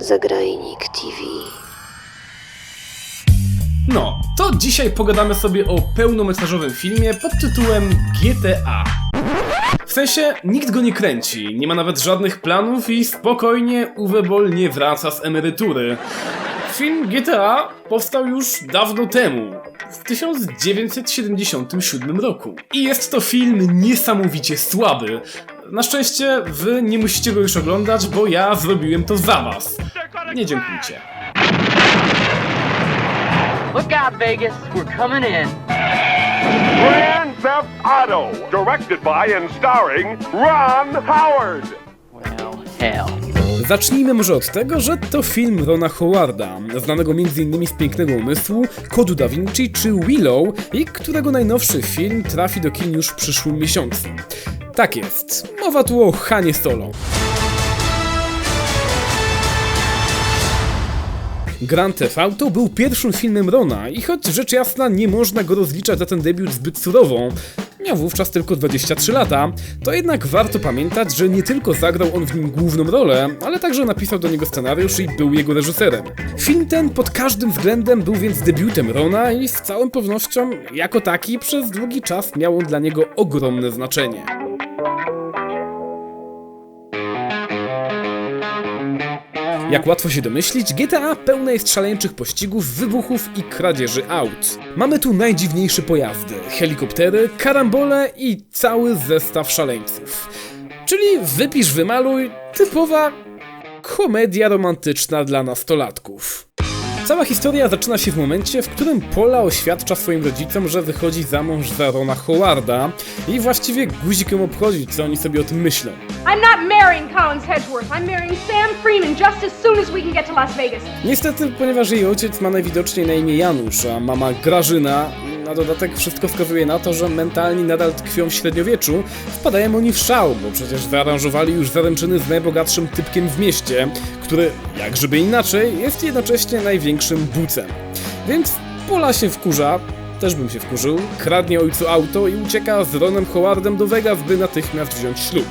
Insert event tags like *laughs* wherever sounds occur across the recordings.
Zagrajnik TV. No, to dzisiaj pogadamy sobie o pełnometrażowym filmie pod tytułem GTA. W sensie, nikt go nie kręci, nie ma nawet żadnych planów i spokojnie Uwe Boll nie wraca z emerytury. Film GTA powstał już dawno temu, w 1977 roku. I jest to film niesamowicie słaby. Na szczęście wy nie musicie go już oglądać, bo ja zrobiłem to za was. Nie dziękujcie. Look out, Vegas. We're coming in. Grand Theft Auto, directed by and starring Ron Howard. Well, hell. Zacznijmy może od tego, że to film Rona Howarda, znanego m.in. z Pięknego Umysłu, Kodu Da Vinci czy Willow i którego najnowszy film trafi do kin już w przyszłym miesiącu. Tak jest, mowa tu o Hanie Solo. Grand Theft Auto był pierwszym filmem Rona i choć rzecz jasna nie można go rozliczać za ten debiut zbyt surowo, miał wówczas tylko 23 lata, to jednak warto pamiętać, że nie tylko zagrał on w nim główną rolę, ale także napisał do niego scenariusz i był jego reżyserem. Film ten pod każdym względem był więc debiutem Rona i z całą pewnością, jako taki, przez długi czas miał on dla niego ogromne znaczenie. Jak łatwo się domyślić, GTA pełne jest szaleńczych pościgów, wybuchów i kradzieży aut. Mamy tu najdziwniejsze pojazdy, helikoptery, karambole i cały zestaw szaleńców. Czyli wypisz, wymaluj, typowa komedia romantyczna dla nastolatków. Cała historia zaczyna się w momencie, w którym Paula oświadcza swoim rodzicom, że wychodzi za mąż za Rona Howarda i właściwie guzikiem obchodzi, co oni sobie o tym myślą. I'm not marrying Collins Hedgeworth. I'm marrying Sam Freeman just as soon as we can get to Las Vegas. Niestety, ponieważ jej ojciec ma najwidoczniej na imię Janusz, a mama Grażyna, na dodatek wszystko wskazuje na to, że mentalni nadal tkwią w średniowieczu, wpadają oni w szał, bo przecież zaaranżowali już zaręczyny z najbogatszym typkiem w mieście, który, jak żeby inaczej, jest jednocześnie największym bucem. Więc Pola się wkurza, też bym się wkurzył, kradnie ojcu auto i ucieka z Ronem Howardem do Vegas, by natychmiast wziąć ślub.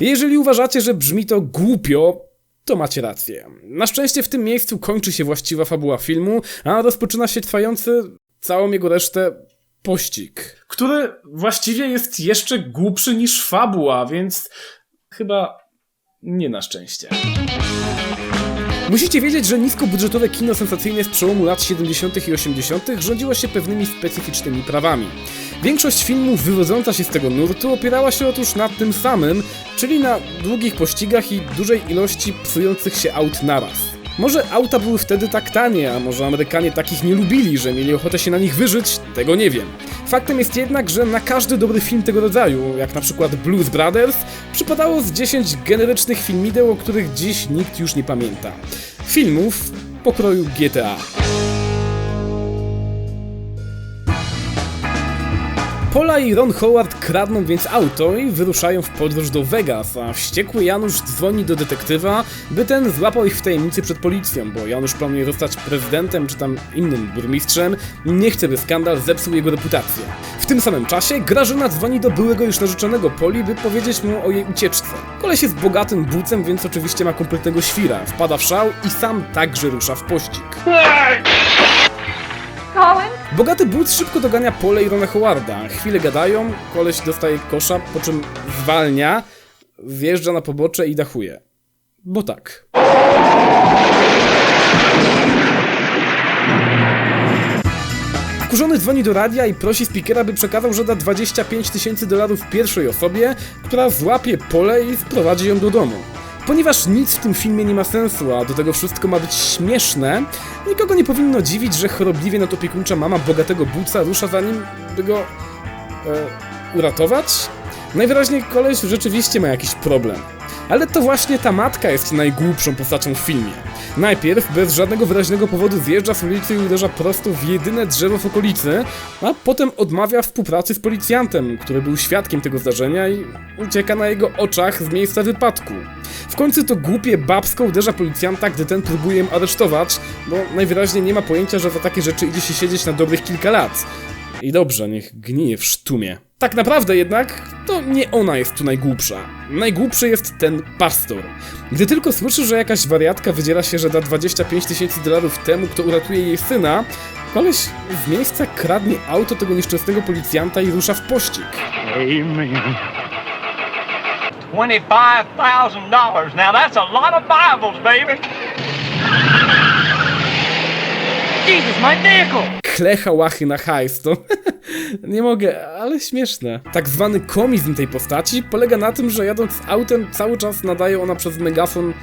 Jeżeli uważacie, że brzmi to głupio, to macie rację. Na szczęście w tym miejscu kończy się właściwa fabuła filmu, a rozpoczyna się trwający całą jego resztę pościg. Który właściwie jest jeszcze głupszy niż fabuła, więc chyba nie na szczęście. Musicie wiedzieć, że niskobudżetowe kino sensacyjne z przełomu lat 70. i 80. rządziło się pewnymi specyficznymi prawami. Większość filmów wywodząca się z tego nurtu opierała się otóż na tym samym, czyli na długich pościgach i dużej ilości psujących się aut naraz. Może auta były wtedy tak tanie, a może Amerykanie takich nie lubili, że mieli ochotę się na nich wyżyć, tego nie wiem. Faktem jest jednak, że na każdy dobry film tego rodzaju, jak na przykład Blues Brothers, przypadało z 10 generycznych filmideł, o których dziś nikt już nie pamięta. Filmów pokroju GTA. Pola i Ron Howard kradną więc auto i wyruszają w podróż do Vegas, a wściekły Janusz dzwoni do detektywa, by ten złapał ich w tajemnicy przed policją, bo Janusz planuje zostać prezydentem czy tam innym burmistrzem nie chce, by skandal zepsuł jego reputację. W tym samym czasie Grażyna dzwoni do byłego już narzeczonego Poli, by powiedzieć mu o jej ucieczce. Koleś jest bogatym bucem, więc oczywiście ma kompletnego świra, wpada w szał i sam także rusza w pościg. Bogaty but szybko dogania Pole i Rona Howarda. Chwilę gadają, koleś dostaje kosza, po czym zwalnia, wjeżdża na pobocze i dachuje. Bo tak. Wkurzony dzwoni do radia i prosi speakera, by przekazał, że da 25 tysięcy dolarów pierwszej osobie, która złapie pole i sprowadzi ją do domu. Ponieważ nic w tym filmie nie ma sensu, a do tego wszystko ma być śmieszne, nikogo nie powinno dziwić, że chorobliwie nadopiekuńcza mama bogatego buca rusza za nim, by go e, uratować? Najwyraźniej koleś rzeczywiście ma jakiś problem. Ale to właśnie ta matka jest najgłupszą postacią w filmie. Najpierw, bez żadnego wyraźnego powodu, zjeżdża z ulicy i uderza prosto w jedyne drzewo w okolicy, a potem odmawia współpracy z policjantem, który był świadkiem tego zdarzenia i ucieka na jego oczach z miejsca wypadku. W końcu to głupie babsko uderza policjanta, gdy ten próbuje ją aresztować, bo najwyraźniej nie ma pojęcia, że za takie rzeczy idzie się siedzieć na dobrych kilka lat. I dobrze, niech gnije w sztumie. Tak naprawdę jednak to nie ona jest tu najgłupsza. Najgłupszy jest ten pastor. Gdy tylko słyszy, że jakaś wariatka wydziela się, że da 25 tysięcy dolarów temu, kto uratuje jej syna, koleś z miejsca kradnie auto tego nieszczęsnego policjanta i rusza w pościg. $25,000. Now that's a lot of Bibles, baby. Jesus, my vehicle! klecha łachy na hajs, to *laughs* nie mogę, ale śmieszne. Tak zwany komizm tej postaci polega na tym, że jadąc autem cały czas nadaje ona przez megafon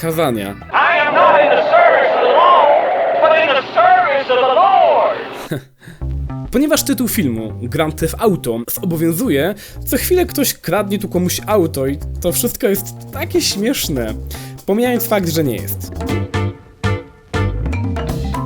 kazania. I am not Ponieważ tytuł filmu Grand Theft Auto zobowiązuje, co chwilę ktoś kradnie tu komuś auto i to wszystko jest takie śmieszne, pomijając fakt, że nie jest.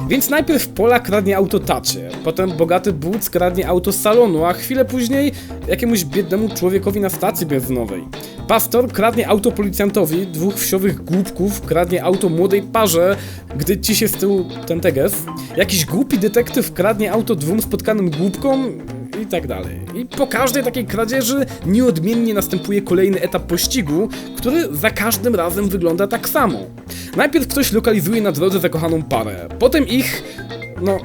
Więc najpierw Pola kradnie auto tacie, potem bogaty Boots kradnie auto z salonu, a chwilę później jakiemuś biednemu człowiekowi na stacji benzynowej. Pastor kradnie auto policjantowi, dwóch wsiowych głupków kradnie auto młodej parze, gdy ci się z tyłu ten teges. Jakiś głupi detektyw kradnie auto dwóm spotkanym głupkom i tak dalej. I po każdej takiej kradzieży nieodmiennie następuje kolejny etap pościgu, który za każdym razem wygląda tak samo. Najpierw ktoś lokalizuje na drodze zakochaną parę, potem ich, no,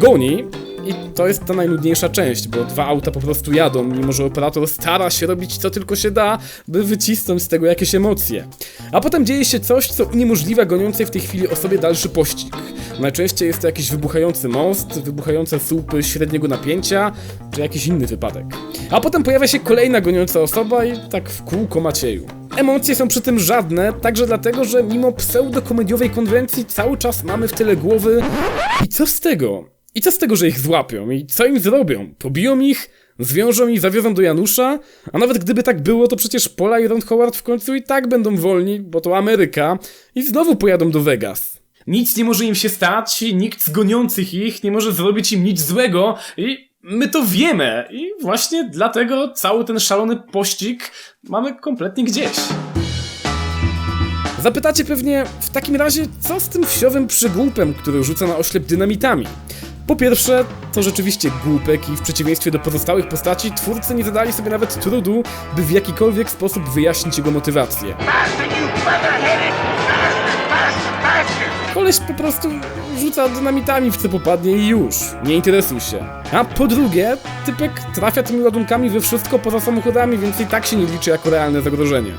goni. I to jest ta najnudniejsza część, bo dwa auta po prostu jadą, mimo że operator stara się robić co tylko się da, by wycisnąć z tego jakieś emocje. A potem dzieje się coś, co uniemożliwia goniącej w tej chwili osobie dalszy pościg. Najczęściej jest to jakiś wybuchający most, wybuchające słupy średniego napięcia, czy jakiś inny wypadek. A potem pojawia się kolejna goniąca osoba i tak w kółko Macieju. Emocje są przy tym żadne, także dlatego, że mimo pseudokomediowej konwencji cały czas mamy w tyle głowy i co z tego? I co z tego, że ich złapią? I co im zrobią? Pobiją ich? Zwiążą i zawiozą do Janusza? A nawet gdyby tak było, to przecież Pola i Ron Howard w końcu i tak będą wolni, bo to Ameryka i znowu pojadą do Vegas. Nic nie może im się stać, nikt z goniących ich nie może zrobić im nic złego i my to wiemy. I właśnie dlatego cały ten szalony pościg mamy kompletnie gdzieś. Zapytacie pewnie, w takim razie, co z tym wsiowym przygłupem, który rzuca na oślep dynamitami? Po pierwsze, to rzeczywiście głupek i w przeciwieństwie do pozostałych postaci, twórcy nie zadali sobie nawet trudu, by w jakikolwiek sposób wyjaśnić jego motywację. Koleś po prostu rzuca dynamitami w co popadnie i już. Nie interesuj się. A po drugie, typek trafia tymi ładunkami we wszystko poza samochodami, więc i tak się nie liczy jako realne zagrożenie.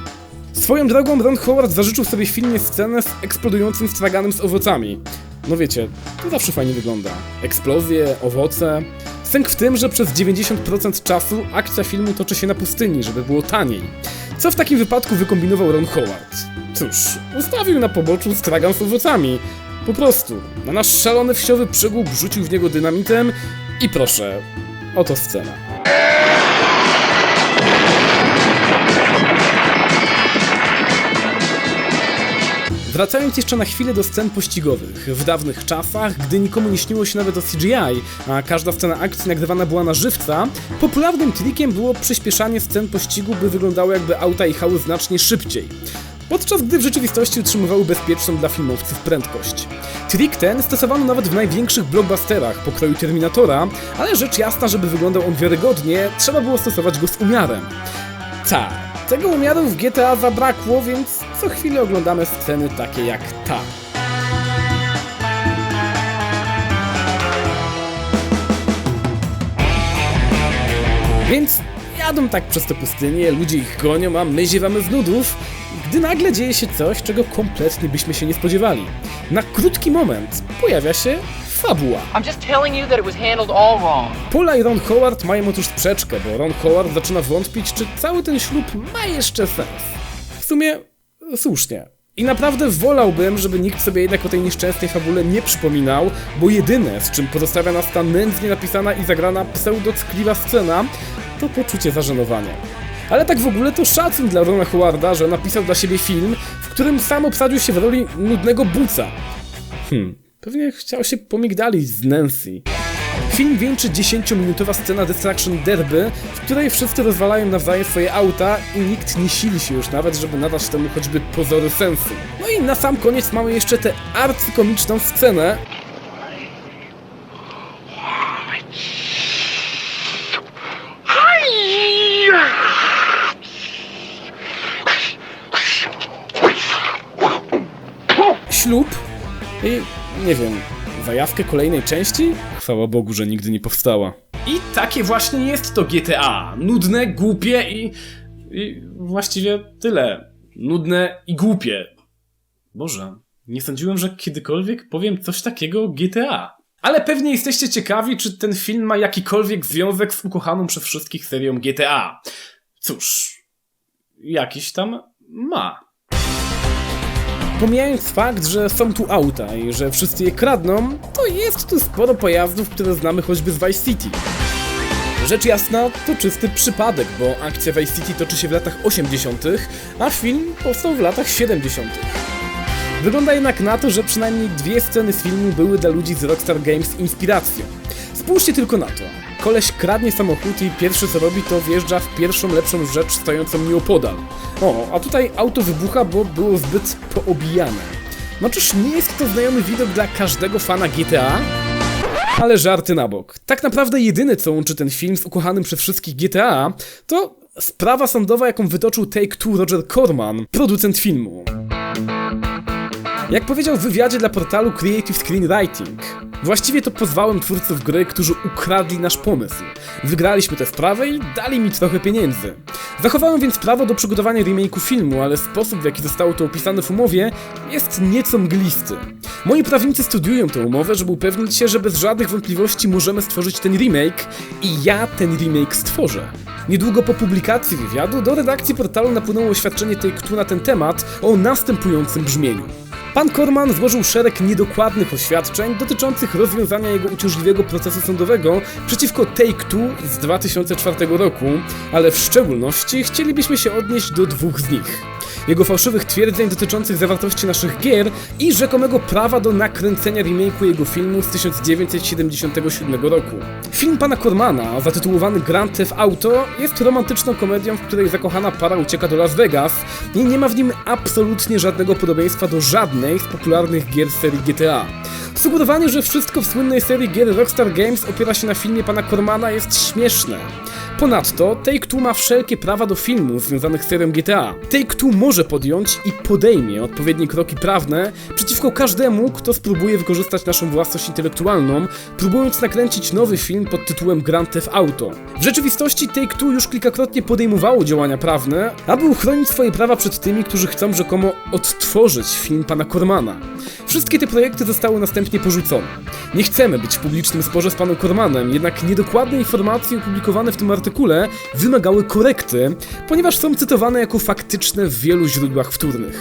Swoją drogą Ron Howard zażyczył sobie w filmie scenę z eksplodującym straganem z owocami. No wiecie, to zawsze fajnie wygląda. Eksplozje, owoce. Sęk w tym, że przez 90% czasu akcja filmu toczy się na pustyni, żeby było taniej. Co w takim wypadku wykombinował Ron Howard? Cóż, ustawił na poboczu stragan z owocami. Po prostu. Na nasz szalony wsiowy przygłup rzucił w niego dynamitem i proszę, oto scena. Wracając jeszcze na chwilę do scen pościgowych. W dawnych czasach, gdy nikomu nie śniło się nawet o CGI, a każda scena akcji nagrywana była na żywca, popularnym trikiem było przyspieszanie scen pościgu, by wyglądały jakby auta jechały znacznie szybciej. Podczas gdy w rzeczywistości utrzymywały bezpieczną dla filmowców prędkość. Trik ten stosowano nawet w największych blockbusterach pokroju Terminatora, ale rzecz jasna, żeby wyglądał on wiarygodnie, trzeba było stosować go z umiarem. Ta. Tego umiaru w GTA zabrakło, więc co chwilę oglądamy sceny takie jak ta. Więc jadą tak przez tę pustynię, ludzie ich gonią, a my ziewamy z nudów, gdy nagle dzieje się coś, czego kompletnie byśmy się nie spodziewali. Na krótki moment pojawia się fabuła. I'm just telling you that it was handled all wrong. Paula i Ron Howard mają otóż sprzeczkę, bo Ron Howard zaczyna wątpić, czy cały ten ślub ma jeszcze sens. W sumie słusznie. I naprawdę wolałbym, żeby nikt sobie jednak o tej nieszczęsnej fabule nie przypominał, bo jedyne, z czym pozostawia nas ta nędznie napisana i zagrana pseudockliwa scena, to poczucie zażenowania. Ale tak w ogóle to szacun dla Rona Howarda, że napisał dla siebie film, w którym sam obsadził się w roli nudnego buca. Hmm, Pewnie chciał się pomigdalić z Nancy. Film wieńczy 10-minutowa scena Destruction Derby, w której wszyscy rozwalają nawzajem swoje auta i nikt nie sili się już nawet, żeby nadać temu choćby pozory sensu. No i na sam koniec mamy jeszcze tę arcykomiczną scenę, ślub i nie wiem, zajawkę kolejnej części? Chwała Bogu, że nigdy nie powstała. I takie właśnie jest to GTA. Nudne, głupie i... i właściwie tyle. Nudne i głupie. Boże, nie sądziłem, że kiedykolwiek powiem coś takiego o GTA. Ale pewnie jesteście ciekawi, czy ten film ma jakikolwiek związek z ukochaną przez wszystkich serią GTA. Cóż, jakiś tam ma. Pomijając fakt, że są tu auta i że wszyscy je kradną, to jest tu sporo pojazdów, które znamy choćby z Vice City. Rzecz jasna, to czysty przypadek, bo akcja Vice City toczy się w latach 80., a film powstał w latach 70. Wygląda jednak na to, że przynajmniej dwie sceny z filmu były dla ludzi z Rockstar Games inspiracją. Spójrzcie tylko na to. Koleś kradnie samochód i pierwsze co robi to wjeżdża w pierwszą lepszą rzecz stojącą nieopodal. O, a tutaj auto wybucha, bo było zbyt poobijane. No czyż nie jest to znajomy widok dla każdego fana GTA? Ale żarty na bok. Tak naprawdę jedyne co łączy ten film z ukochanym przez wszystkich GTA to sprawa sądowa jaką wytoczył Take-Two Roger Corman, producent filmu. Jak powiedział w wywiadzie dla portalu Creative Screenwriting, właściwie to pozwałem twórców gry, którzy ukradli nasz pomysł. Wygraliśmy tę sprawę i dali mi trochę pieniędzy. Zachowałem więc prawo do przygotowania remake'u filmu, ale sposób w jaki zostało to opisane w umowie jest nieco mglisty. Moi prawnicy studiują tę umowę, żeby upewnić się, że bez żadnych wątpliwości możemy stworzyć ten remake i ja ten remake stworzę. Niedługo po publikacji wywiadu do redakcji portalu napłynęło oświadczenie Take-Two na ten temat o następującym brzmieniu. Pan Korman złożył szereg niedokładnych oświadczeń dotyczących rozwiązania jego uciążliwego procesu sądowego przeciwko Take-Two z 2004 roku, ale w szczególności chcielibyśmy się odnieść do dwóch z nich. Jego fałszywych twierdzeń dotyczących zawartości naszych gier i rzekomego prawa do nakręcenia remake'u jego filmu z 1977 roku. Film pana Kormana, zatytułowany Grand Theft Auto, jest romantyczną komedią, w której zakochana para ucieka do Las Vegas i nie ma w nim absolutnie żadnego podobieństwa do żadnej z popularnych gier serii GTA. Sugerowanie, że wszystko w słynnej serii gier Rockstar Games opiera się na filmie pana Kormana jest śmieszne. Ponadto Take-Two ma wszelkie prawa do filmów związanych z serią GTA. Take-Two może podjąć i podejmie odpowiednie kroki prawne przeciwko każdemu, kto spróbuje wykorzystać naszą własność intelektualną, próbując nakręcić nowy film pod tytułem Grand Theft Auto. W rzeczywistości Take-Two już kilkakrotnie podejmowało działania prawne, aby uchronić swoje prawa przed tymi, którzy chcą rzekomo odtworzyć film pana Kormana. Wszystkie te projekty zostały następnie porzucone. Nie chcemy być w publicznym sporze z panem Kormanem, jednak niedokładne informacje opublikowane w tym artykule wymagały korekty, ponieważ są cytowane jako faktyczne w wielu źródłach wtórnych.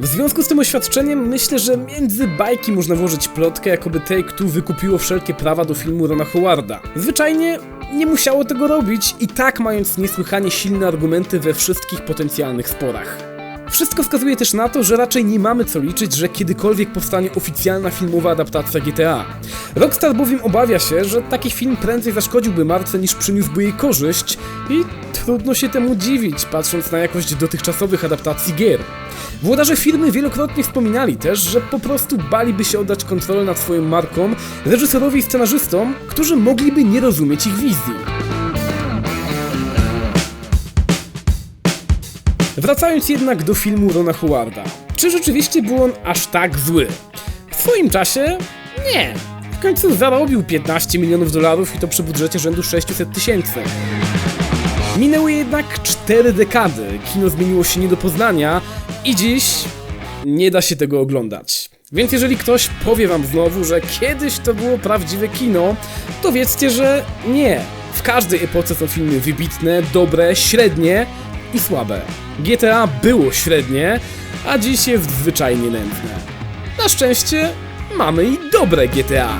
W związku z tym oświadczeniem myślę, że między bajki można włożyć plotkę, jakoby Take-Two wykupiło wszelkie prawa do filmu Rona Howarda. Zwyczajnie nie musiało tego robić i tak mając niesłychanie silne argumenty we wszystkich potencjalnych sporach. Wszystko wskazuje też na to, że raczej nie mamy co liczyć, że kiedykolwiek powstanie oficjalna filmowa adaptacja GTA. Rockstar bowiem obawia się, że taki film prędzej zaszkodziłby marce niż przyniósłby jej korzyść i trudno się temu dziwić, patrząc na jakość dotychczasowych adaptacji gier. Włodarze firmy wielokrotnie wspominali też, że po prostu baliby się oddać kontrolę nad swoją marką reżyserowi i scenarzystom, którzy mogliby nie rozumieć ich wizji. Wracając jednak do filmu Rona Howarda. Czy rzeczywiście był on aż tak zły? W swoim czasie? Nie. W końcu zarobił 15 milionów dolarów i to przy budżecie rzędu 600 tysięcy. Minęły jednak 4 dekady, kino zmieniło się nie do poznania i dziś nie da się tego oglądać. Więc jeżeli ktoś powie wam znowu, że kiedyś to było prawdziwe kino, to wiedzcie, że nie. W każdej epoce są filmy wybitne, dobre, średnie i słabe. GTA było średnie, a dziś jest zwyczajnie nędzne. Na szczęście mamy i dobre GTA.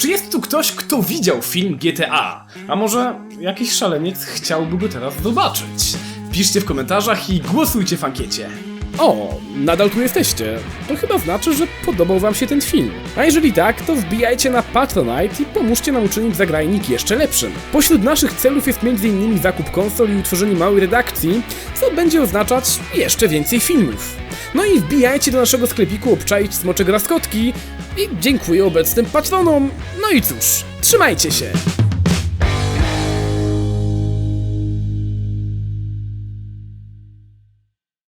Czy jest tu ktoś, kto widział film GTA? A może jakiś szaleniec chciałby go teraz zobaczyć? Piszcie w komentarzach i głosujcie w ankiecie. O, nadal tu jesteście. To chyba znaczy, że podobał wam się ten film. A jeżeli tak, to wbijajcie na Patronite i pomóżcie nam uczynić zagrajnik jeszcze lepszym. Pośród naszych celów jest m.in. zakup konsol i utworzenie małej redakcji, co będzie oznaczać jeszcze więcej filmów. No i wbijajcie do naszego sklepiku obczaić smocze graskotki i dziękuję obecnym patronom. No i cóż, trzymajcie się!